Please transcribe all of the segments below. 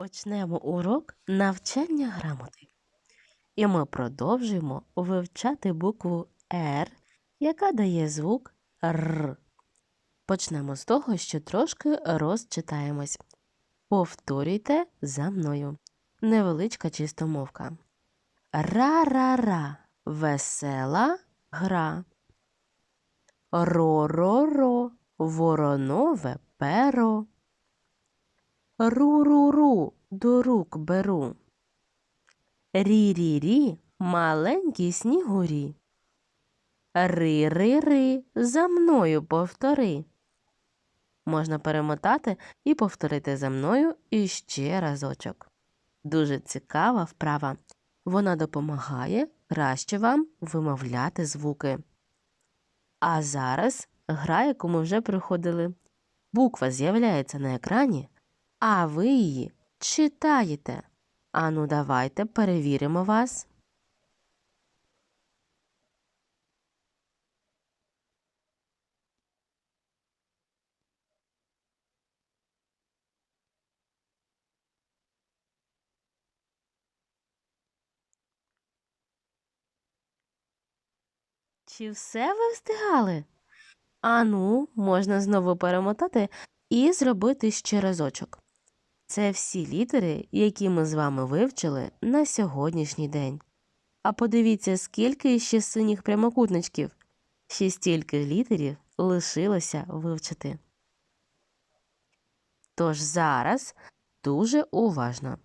Почнемо урок навчання грамоти. І ми продовжуємо вивчати букву Р, яка дає звук Р. Почнемо з того, що трошки розчитаємось. Повторюйте за мною. Невеличка чистомовка. Ра-ра-ра. Весела гра. Ро-ро-ро. Воронове перо. Ру-ру-ру, до рук беру. Рі-рі-рі, маленькі снігурі. Ри-ри-ри, за мною повтори. Можна перемотати і повторити за мною іще разочок. Дуже цікава вправа. Вона допомагає краще вам вимовляти звуки. А зараз гра, яку ми вже проходили. Буква з'являється на екрані, а ви її читаєте. Ану, давайте перевіримо вас. Чи все ви встигали? Ану, можна знову перемотати і зробити ще разочок. Це всі літери, які ми з вами вивчили на сьогоднішній день. А подивіться, скільки ще синіх прямокутничків. Ще стільки літерів лишилося вивчити. Тож зараз дуже уважно.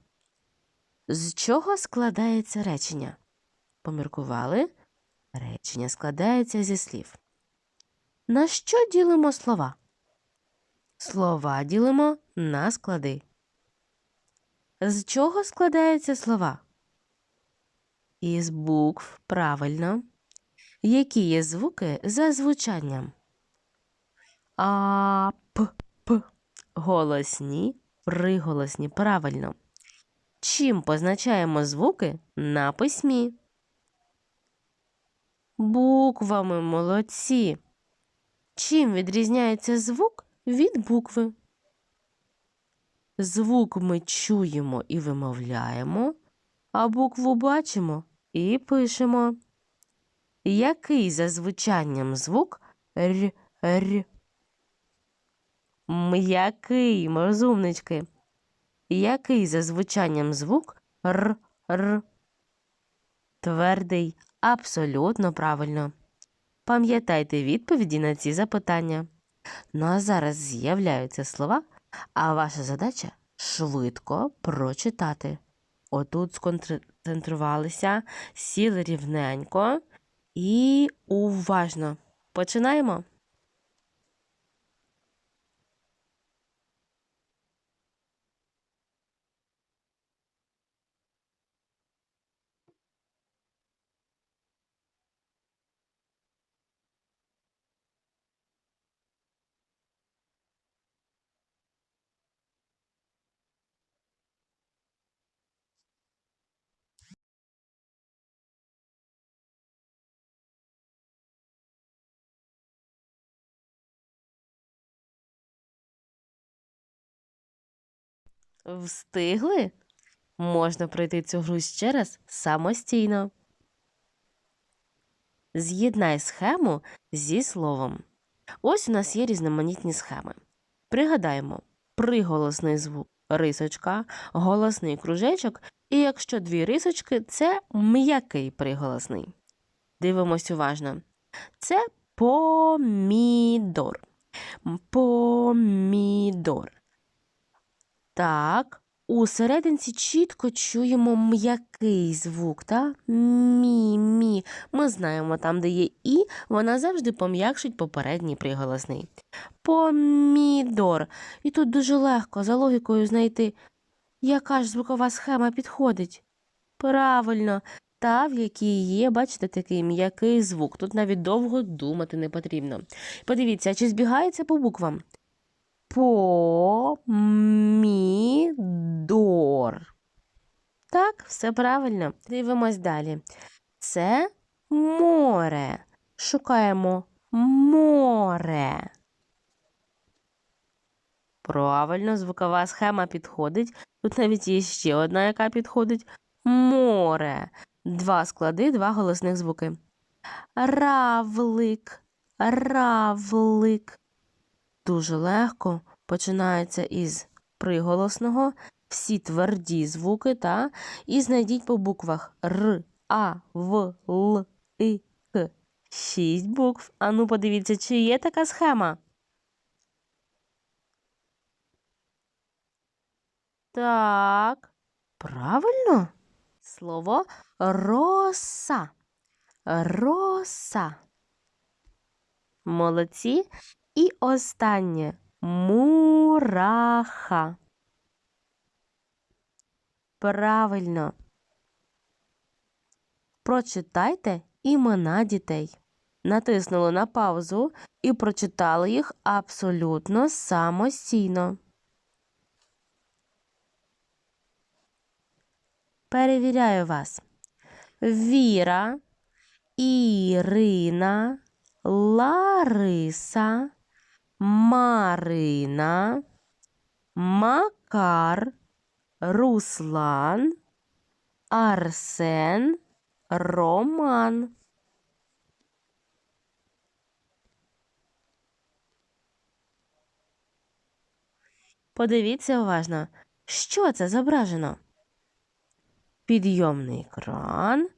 З чого складається речення? Поміркували? Речення складається зі слів. На що ділимо слова? Слова ділимо на склади. З чого складаються слова? Із букв, правильно. Які є звуки за звучанням? А, п, п. Голосні, приголосні, правильно. Чим позначаємо звуки на письмі? Буквами молодці. Чим відрізняється звук від букви? Звук ми чуємо і вимовляємо, а букву бачимо і пишемо. Який за звучанням звук р р? М'який, розумнички. Який за звучанням звук р р? Твердий, абсолютно правильно. Пам'ятайте відповіді на ці запитання. Ну а зараз з'являються слова, а ваша задача швидко прочитати. Отут сконцентрувалися, сіли рівненько і уважно. Починаємо. Встигли? Можна пройти цю гру ще раз самостійно. З'єднай схему зі словом. Ось у нас є різноманітні схеми. Пригадаємо приголосний звук рисочка, голосний кружечок, і якщо дві рисочки, це м'який приголосний. Дивимось уважно. Це помідор. Помідор. Так, у серединці чітко чуємо м'який звук, та? Мі, мі. Ми знаємо, там, де є і, вона завжди пом'якшить попередній приголосний. Помідор. І тут дуже легко за логікою знайти, яка ж звукова схема підходить. Правильно, та, в якій є, бачите, такий м'який звук. Тут навіть довго думати не потрібно. Подивіться, чи збігається по буквам? Помідор. Так, все правильно. Дивимось далі. Це море. Шукаємо море. Правильно, звукова схема підходить. Тут навіть є ще одна, яка підходить. Море. Два склади, два голосних звуки. Равлик. Равлик. Дуже легко починається із приголосного, всі тверді звуки, та і знайдіть по буквах Р, А, В, Л, І, К. Шість букв. Ану, подивіться, чи є така схема. Так, правильно. Слово роса. Роса. Молодці. І останнє мураха. Правильно. Прочитайте імена дітей. Натиснули на паузу і прочитали їх абсолютно самостійно. Перевіряю вас. Віра, Ірина, Лариса, Марина, Макар, Руслан, Арсен, Роман. Подивіться уважно, що це зображено? Підйомний кран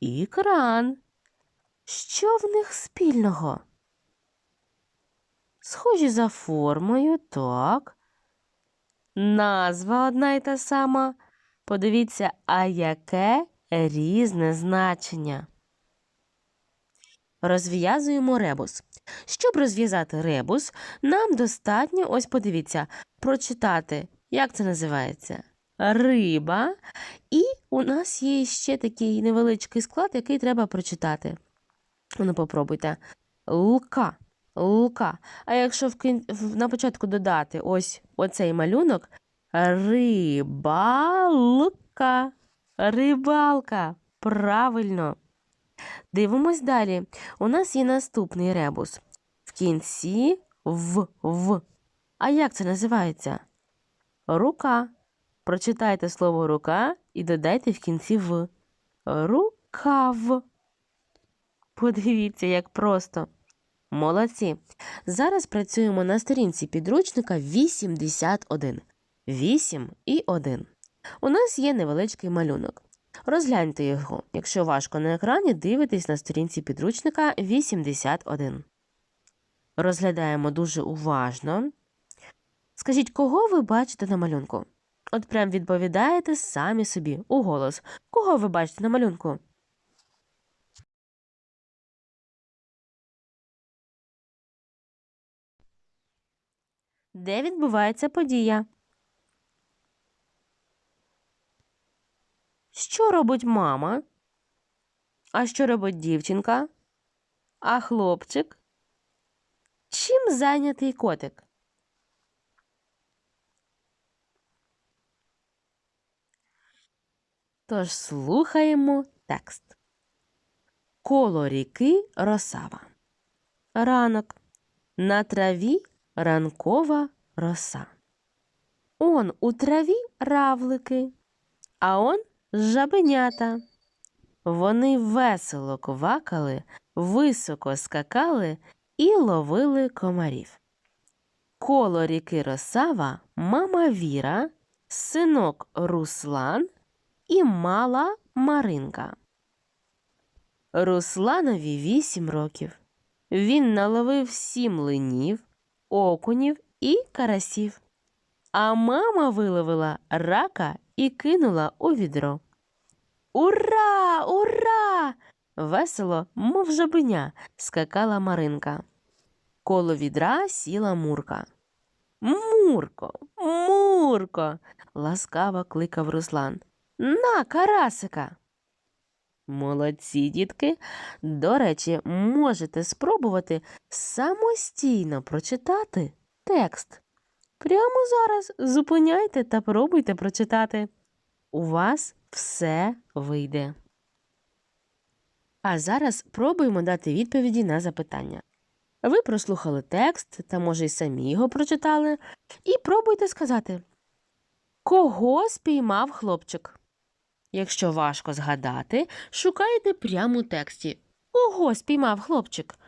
і кран. Що в них спільного? Схожі за формою, так. Назва одна й та сама. Подивіться, а яке різне значення. Розв'язуємо ребус. Щоб розв'язати ребус, нам достатньо, ось подивіться, прочитати, як це називається. Риба. І у нас є ще такий невеличкий склад, який треба прочитати. Ну, попробуйте. Лка. Лка. А якщо в кін... на початку додати ось оцей малюнок рибалка. Рибалка. Правильно. Дивимось далі. У нас є наступний ребус. В кінці в в. А як це називається? Рука. Прочитайте слово рука і додайте в кінці в. Рукав. Подивіться, як просто. Молодці. Зараз працюємо на сторінці підручника 81. 8 і 1. У нас є невеличкий малюнок. Розгляньте його. Якщо важко на екрані, дивитесь на сторінці підручника 81. Розглядаємо дуже уважно. Скажіть, кого ви бачите на малюнку? От прям відповідаєте самі собі у голос. Кого ви бачите на малюнку? Де відбувається подія? Що робить мама? А що робить дівчинка? А хлопчик? Чим зайнятий котик? Тож слухаємо текст. Коло ріки Росава. Ранок. На траві ранкова роса. Он у траві равлики, а он жабенята. Вони весело квакали, високо скакали і ловили комарів. Коло ріки Росава мама Віра, синок Руслан і мала Маринка. Русланові вісім років. Він наловив сім линів, окунів і карасів. А мама виловила рака і кинула у відро. Ура! Ура! Весело, мов жабеня, скакала Маринка. Коло відра сіла Мурка. Мурко, Мурко, ласкаво кликав Руслан. На, карасика. Молодці, дітки. До речі, можете спробувати самостійно прочитати текст. Прямо зараз зупиняйте та пробуйте прочитати. У вас все вийде. А зараз пробуємо дати відповіді на запитання. Ви прослухали текст та, може, й самі його прочитали, і пробуйте сказати, кого спіймав хлопчик. Якщо важко згадати, шукайте прямо у тексті. Кого спіймав хлопчик?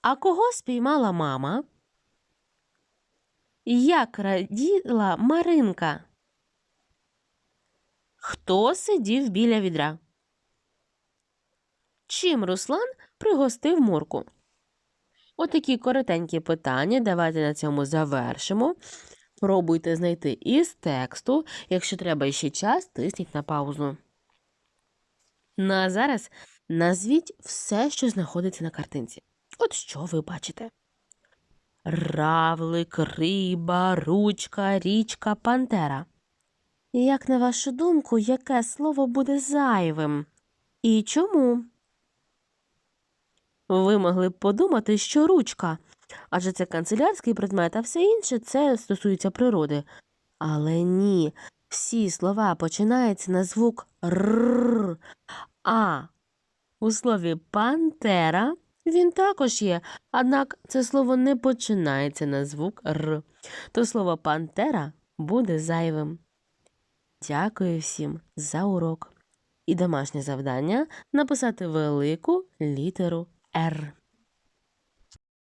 А кого спіймала мама? Як раділа Маринка? Хто сидів біля відра? Чим Руслан пригостив Мурку? Отакі коротенькі питання. Давайте на цьому завершимо. Пробуйте знайти із тексту. Якщо треба ще час, тисніть на паузу. Ну а зараз назвіть все, що знаходиться на картинці. От що ви бачите? Равлик, риба, ручка, річка, пантера. Як на вашу думку, яке слово буде зайвим? І чому? Ви могли б подумати, що ручка, адже це канцелярський предмет, а все інше це стосується природи. Але ні, всі слова починаються на звук р. А у слові пантера він також є, однак це слово не починається на звук р. То слово пантера буде зайвим. Дякую всім за урок. І домашнє завдання написати велику літеру Р.